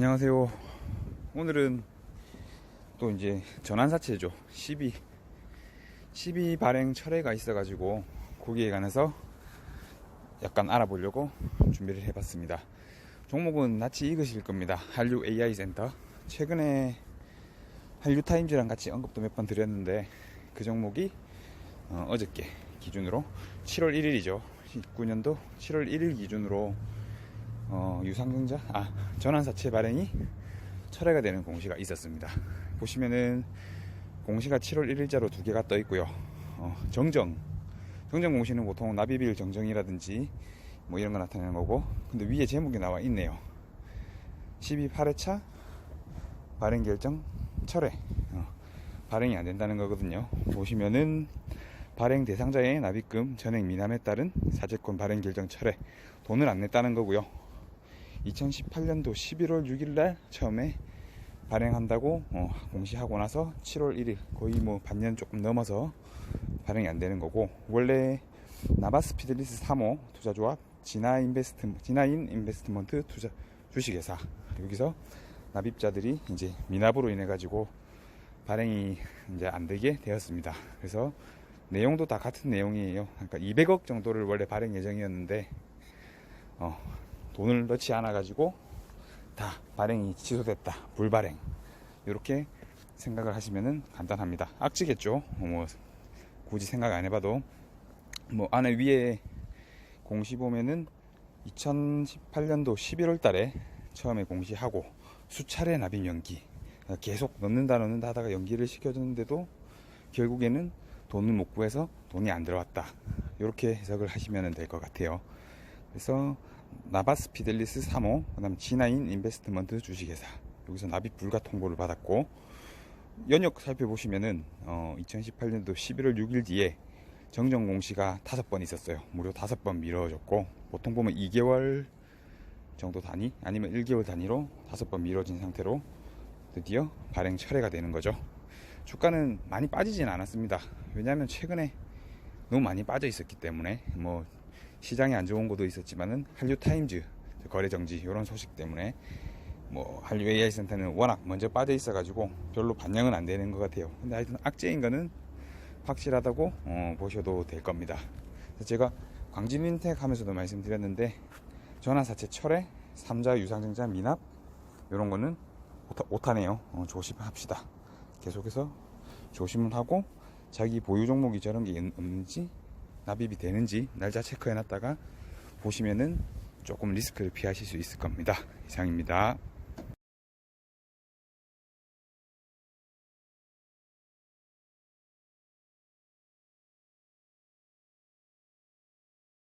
안녕하세요. 오늘은 또 이제 전환사채죠. 12, 12 발행 철회가 있어가지고 거기에 관해서 약간 알아보려고 준비를 해봤습니다. 종목은 낯이 익으실 겁니다. 한류 AI 센터. 최근에 한류 타임즈랑 같이 언급도 몇 번 드렸는데 그 종목이 어, 어저께 기준으로 7월 1일이죠. 19년도 7월 1일 기준으로 어, 유상증자, 아, 전환사채 발행이 철회가 되는 공시가 있었습니다. 보시면은 공시가 7월 1일자로 두 개가 떠 있고요. 어, 정정, 정정 공시는 보통 납입일 정정이라든지 뭐 이런 거 나타내는 거고, 근데 위에 제목이 나와 있네요. 12.8회차 발행 결정 철회. 어, 발행이 안 된다는 거거든요. 보시면은 발행 대상자의 납입금 전액 미남에 따른 사채권 발행 결정 철회. 돈을 안 냈다는 거고요. 2018년도 11월 6일 날 처음에 발행한다고 어, 공시하고 나서 7월 1일 거의 뭐 반년 조금 넘어서 발행이 안 되는 거고 원래 나바스피드리스 3호 투자조합 진화 인베스트 진화인 인베스트먼트 투자 주식회사 여기서 납입자들이 이제 미납으로 인해 가지고 발행이 이제 안 되게 되었습니다. 그래서 내용도 다 같은 내용이에요. 그러니까 200억 정도를 원래 발행 예정이었는데 어, 돈을 넣지 않아 가지고 다 발행이 취소됐다. 불발행. 이렇게 생각을 하시면은 간단합니다. 악지겠죠. 뭐 굳이 생각 안 해봐도 뭐 안에 위에 공시 보면은 2018년도 11월 달에 처음에 공시하고 수차례 납입 연기 계속 넣는다 넣는다 하다가 연기를 시켜줬는데도 결국에는 돈을 못 구해서 돈이 안 들어왔다 이렇게 해석을 하시면 될 것 같아요 그래서 나바스 피델리스 3호 그 다음 지나인 인베스트먼트 주식회사 여기서 납입 불가 통보를 받았고 연역 살펴보시면은 어, 2018년도 11월 6일 뒤에 정정 공시가 다섯 번 있었어요. 무려 다섯 번 미뤄졌고 보통 보면 2개월 정도 단위 아니면 1개월 단위로 다섯 번 미뤄진 상태로 드디어 발행 철회가 되는 거죠. 주가는 많이 빠지진 않았습니다. 왜냐하면 최근에 너무 많이 빠져 있었기 때문에 뭐 시장이 안 좋은 것도 있었지만은 한류 타임즈 거래 정지 이런 소식 때문에 뭐 한류 AI 센터는 워낙 먼저 빠져 있어가지고 별로 반영은 안 되는 것 같아요. 근데 하여튼 악재인 거는 확실하다고 어, 보셔도 될 겁니다. 제가 광진인텍 하면서도 말씀드렸는데 전화사채 철회, 삼자 유상증자 미납 이런 거는 오타, 오타네요. 어, 조심합시다. 계속해서 조심을 하고 자기 보유 종목이 저런 게 있- 없는지 납입이 되는지 날짜 체크해 놨다가 보시면은 조금 리스크를 피하실 수 있을 겁니다. 이상입니다.